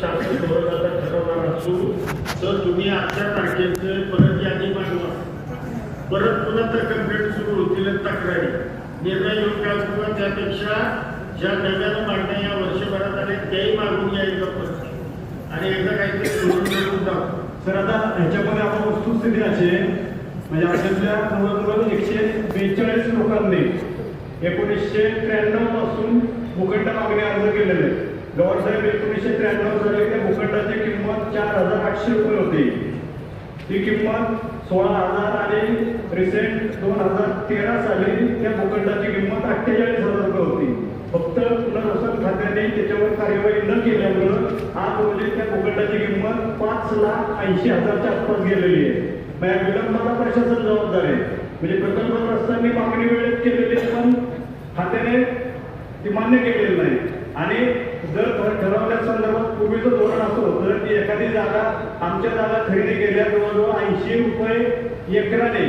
शासन धोरणाचा ठरवणार असू तर तुम्ही आजच्या तारखेचे परत यादी मागवा परत पुन्हा तर कंप्लेंट सुरू होतील तक्रारी. निर्णय योग्य किंवा त्यापेक्षा ज्या नव्यानं मागण्या या वर्षभरात आले त्याही मागून घ्या एकदा परत आणि एकदा काहीतरी सोडून करून जाऊ. सर आता ह्याच्यामध्ये आपण वस्तुस्थिती अशी आहे म्हणजे आपल्यातल्या जवळजवळ एकशे बेचाळीस लोकांनी एकोणीसशे त्र्याण्णवपासून भूखंड मागणी अर्ज केलेले आहेत. गवार साहेब एकोणीसशे त्र्याण्णव साली त्या भूखंडाची किंमत चार हजार आठशे रुपये होती. ती किंमत सोळा हजार आणि रिसेंट दोन हजार तेरा साली त्या भूखंडाची किंमत अठ्ठेचाळीस हजार रुपये होती. फक्त पुनर्वसन खात्याने त्याच्यावर कार्यवाही न केल्यामुळं आज रोजी त्या भूखंडाची किंमत पाच लाख ऐंशी हजारच्या आसपास गेलेली आहे. या विलंबाला प्रशासन जबाबदार आहे. म्हणजे प्रकल्पग्रस्तांनी मागणी वेळेत केलेली पण खात्याने ती मान्य केलेली नाही. आणि जर ठरवल्या संदर्भात पूर्वीचं धोरण असो तर ती एखादी जागा आमच्या जागा खरेदी केल्या जवळजवळ ऐंशी रुपये एकराने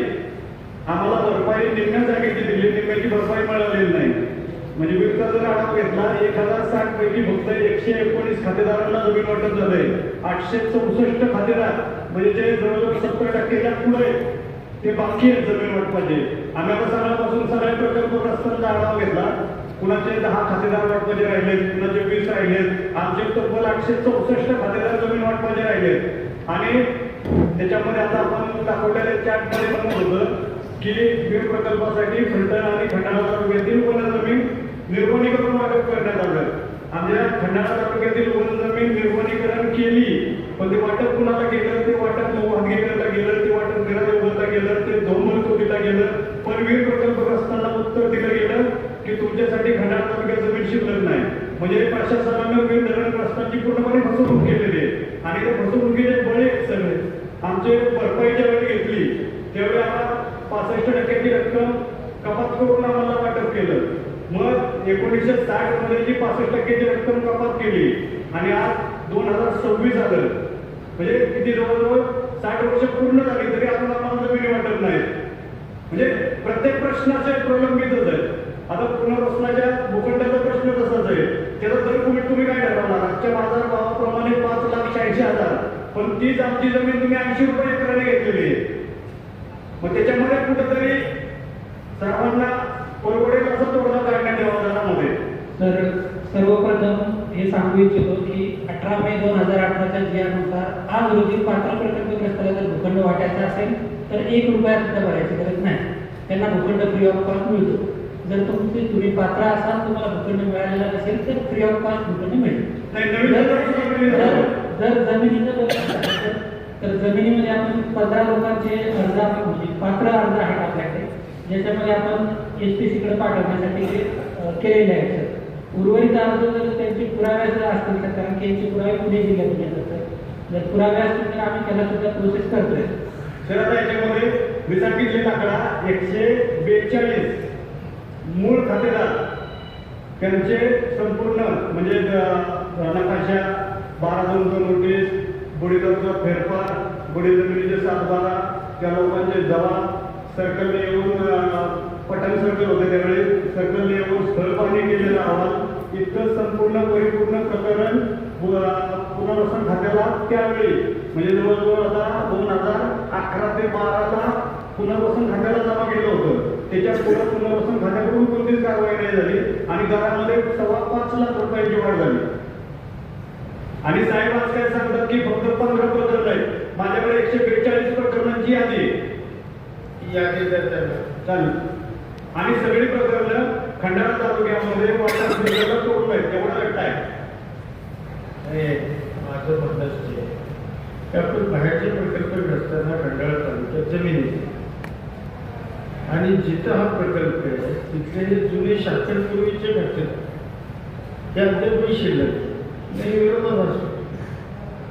आम्हाला भरपाई निम्म्या जागेची दिली निम्म्याची भरपाई मिळालेली नाही. म्हणजे विकता जर आढावा घेतला एक हजार साठ पैकी फक्त एकशे एकोणीस खातेदारांना जमीन वाटप झालंय. आठशे चौसष्ट खातेदार म्हणजे जे जवळजवळ सत्तर टक्केच्या पुढे ते बाकी आहेत जमीन वाटपाचे. आम्ही आता सगळ्यापासून सगळ्या असताना आढावा घेतला. कुणाचे दहा खातेदार वाटपाचे राहिले कुणाचे वीस राहिलेत आमचे तब्बल आठशे चौसष्ट खातेदार जमीन वाटपाचे राहिलेत आणि त्याच्यामध्ये आता आपण दाखवलेल्या चॅटमध्ये पण होतं की वीर प्रकल्पासाठी फलटण आणि खंडाळा तालुक्यातील वन जमीन निर्वनीकरण वाटप करण्यात आलं. आमच्या खंडाळा तालुक्यातील वन जमीन निर्वनीकरण केली पण ते वाटप कुणाला केलं? ते वाटप हातगेकरला गेलं ते वाटप घरादेवला गेलं ते धोमल कोटीला गेलं पण वीर प्रकल्पग्रस्तांना उत्तर दिलं गेलं की तुमच्यासाठी खंडाळा तालुक्यात जमीन शिल्लक नाही म्हणजे प्रशासनानं वीर धरणग्रस्तांची पूर्णपणे फसवणूक केलेली आहे. आणि त्या फसवणुकीचे बळे सगळे. आमचे भरपाईच्या वेळी घेतली त्यावेळी आम्हाला पासष्ट टक्क्याची रक्कम कपात करून आम्हाला वाटप केलं. मग एकोणीसशे साठमध्ये जी पासष्ट टक्क्याची रक्कम कपात केली आणि आज दोन हजार सव्वीस आलं. म्हणजे किती जवळजवळ साठ वर्ष पूर्ण झाली तरी आपण आम्हाला जमिनी वाटत नाही. म्हणजे प्रत्येक प्रश्नाचे प्रलंबितच आहे. आता पुनर्वसनाच्या भूखंड प्रश्न तसाच आहे त्याचा दर तुम्ही तुम्ही काय आजच्या बाजार भावाप्रमाणे पाच लाख शहाऐंशी हजार. पण तीच आमची जमीन तुम्ही ऐंशी रुपये एकराने घेतलेली मग त्याच्यामध्ये कुठेतरी सर्वांना परवडेल असं तोडगा काढण्यात यावा जनामध्ये तर सर्वप्रथम हे सांगू इच्छितो की अठरा मे दोन हजार अठराच्या जियानुसार आज रोजी पात्र प्रकल्पग्रस्ताला जर भूखंड वाटायचा असेल तर एक रुपया सुद्धा भरायची गरज नाही. त्यांना भूखंड फ्री ऑफ कॉस्ट मिळतो. जर तुमचे तुम्ही पात्र असाल तुम्हाला भूखंड मिळालेला नसेल तर फ्री ऑफ कॉस्ट भूखंड मिळेल. जर- जमिनीचं तर- जमिनीमध्ये आपण पंधरा लोकांचे अर्ज आपण म्हणजे पात्र अर्ज आहेत आपल्याकडे ज्याच्यामध्ये आपण एस टी सीकडे पाठवण्यासाठी केलेले आहेत सर. उर्वरित अर्ज जर त्यांचे पुरावे जर असतील तर कारण की यांचे पुरावे पुणे जिल्ह्यातून येतात सर. जर पुरावे असतील तर आम्ही त्याला सुद्धा प्रोसेस करतोय. तर आता याच्यामध्ये मी सांगितलेला आकडा एकशे बेचाळीस. मूळ खातेदार त्यांचे संपूर्ण म्हणजे नकाशा बारा दोन दोन नोटीस बुडीदारचा फेरफार बुडी जमिनीचे सातबारा त्या लोकांचे जबाब सर्कलने येऊन पटन सर्कल होते त्यावेळी सर्कलने येऊन स्थळ पाहणी केलेला अहवाल इतकं संपूर्ण परिपूर्ण प्रकरण पुनर्वसन खात्याला त्यावेळी म्हणजे जवळजवळ आता दोन हजार अकरा ते बाराला पुनर्वसन खात्याला जमा केलं होतं. त्याच्या पुढे पुनर्वसन खात्याकडून कोणतीच कारवाई नाही झाली आणि घरामध्ये सव्वा पाच लाख रुपयांची वाढ झाली. आणि साहेब आज काय सांगतात की फक्त पंधरा प्रकरण आहेत. माझ्याकडे एकशे बेचाळीस प्रकरणांची यादी आहे. यादी चालेल. आणि सगळी प्रकरणं खंडाळा तालुक्यामध्ये वाटा सुविधाला तोडून आहेत एवढा गट्टा आहे. हे माझं म्हणणं बाहेरचे प्रकल्पग्रस्तांना खंडाळा तालुक्यात. आणि जिथं हा प्रकल्प आहे तिथले जे जुने शासनपूर्वीचे घटक ते अद्याप शिल्लक. नाही विरोधात असतो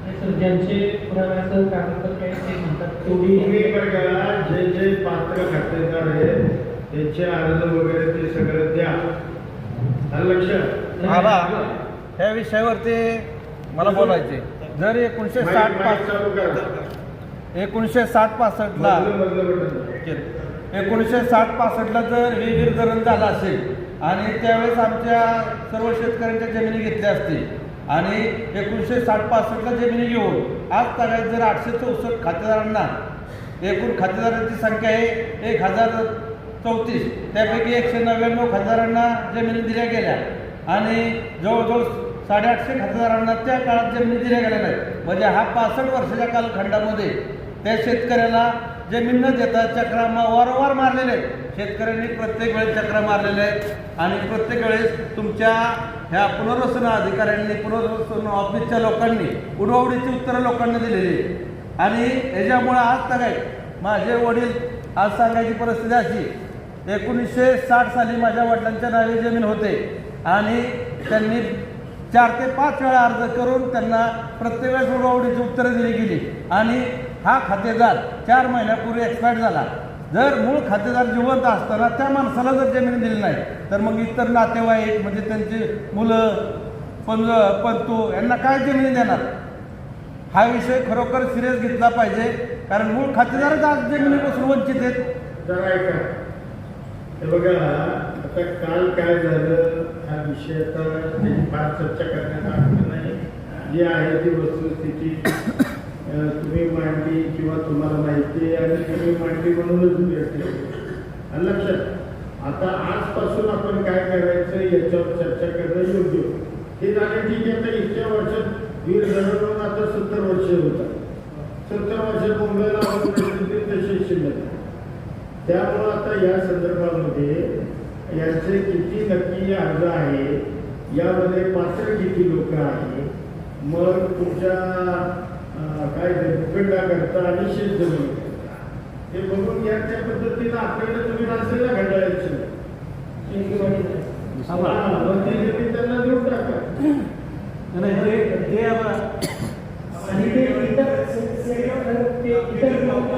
नाही सर ज्यांचे पुरावे असेल कागदपत्र आहेत ते म्हणतात तुम्ही बघा जे जे पात्र खातेदार आहेत त्यांचे अर्ज वगैरे ते सगळं द्या. आलं लक्षात आबा ह्या विषयावरती मला बोलायचे जर एकोणीसशे साठ माईक- माईक चालू करा. पास एकोणीसशे साठ पासष्टला. एकोणीसशे साठ पासष्टला जर हे विरधरण झालं असेल आणि त्यावेळेस आमच्या सर्व शेतकऱ्यांच्या जमिनी घेतल्या असतील आणि एकोणीसशे साठ पासष्टला जमिनी घेऊन आज तागायत जर आठशे चौसष्ट खातेदारांना एकूण खातेदारांची संख्या आहे एक हजार चौतीस त्यापैकी एकशे नव्याण्णव खातेदारांना जमिनी दिल्या गेल्या आणि जवळजवळ साडेआठशे खातेदारांना त्या काळात जमिनी दिल्या गेल्या नाहीत. म्हणजे हा पासष्ट वर्षाच्या कालखंडामध्ये त्या शेतकऱ्याला जमीन न देता चक्रा मा वारंवार मारलेले आहेत. शेतकऱ्यांनी प्रत्येक वेळेस चक्रा मारलेले आहेत. आणि प्रत्येक वेळेस तुमच्या ह्या पुनर्वसन अधिकाऱ्यांनी पुनर्वसन ऑफिसच्या लोकांनी उडवडीची उत्तरं लोकांना दिलेली आणि याच्यामुळं आज तर काय माझे वडील आज सांगायची परिस्थिती अशी एकोणीसशे साठ साली माझ्या वडिलांच्या नावे जमीन होते. आणि त्यांनी चार ते पाच वेळा अर्ज करून त्यांना प्रत्येक वेळेस उडवडीची उत्तरं दिली गेली. आणि हा खातेदार चार महिन्यापूर्वी एक्सपायर्ड झाला. जर मूळ खातेदार जिवंत असताना त्या माणसाला जर जमीन दिली नाही तर मग इतर नातेवाईक म्हणजे त्यांची मुलं पंज पंतू यांना काय जमीन देणार? हा विषय खरोखर सिरियस घेतला पाहिजे कारण मूळ खातेदारच आज जमिनीपासून वंचित आहेत. हे बघा आता काल काय झालं? हा विषय आता फार चर्चा करण्याचा अर्थ नाही. जी आहे ती वस्तुस्थिती. तुम्ही मांडली किंवा तुम्हाला माहिती आहे आणि तुम्ही मांडली म्हणूनच तुम्ही आणि लक्षात आता आजपासून आपण काय करायचं याच्यावर चर्चा करणं योग्य. हे झालं ठीक आहे तर इतक्या वर्षात वीर धरण आता सत्तर वर्ष होतात. सत्तर वर्ष मुंबईला तसे शिल्लक त्यामुळं आता या संदर्भामध्ये यांचे किती नक्की अर्ज आहे यामध्ये पात्र किती लोक आहे मग तुमच्या काय ते भूखंडा करता आणि शेत जमीन हे बघून या त्या पद्धतीनं आपल्याला तुम्ही रस्त्याला घडायचं मग ती जमीन त्यांना देऊन टाका. आणि ते इतर लोक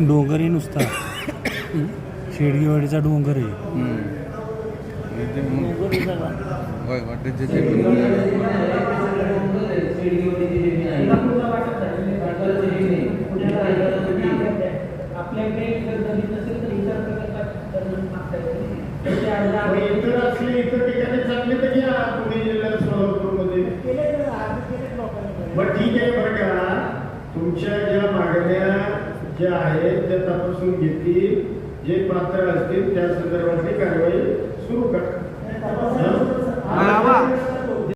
डोंगर आहे नुसता शेडगेवाडीचा डोंगर आहे. आपल्याकडे जर जमीन तर चांगले बरं ठीक आहे बरं का. तुमच्या ज्या मागण्या ज्या आहेत त्या तपासून घेतील. जे पात्र असतील त्या संदर्भातली कारवाई सुरू करा.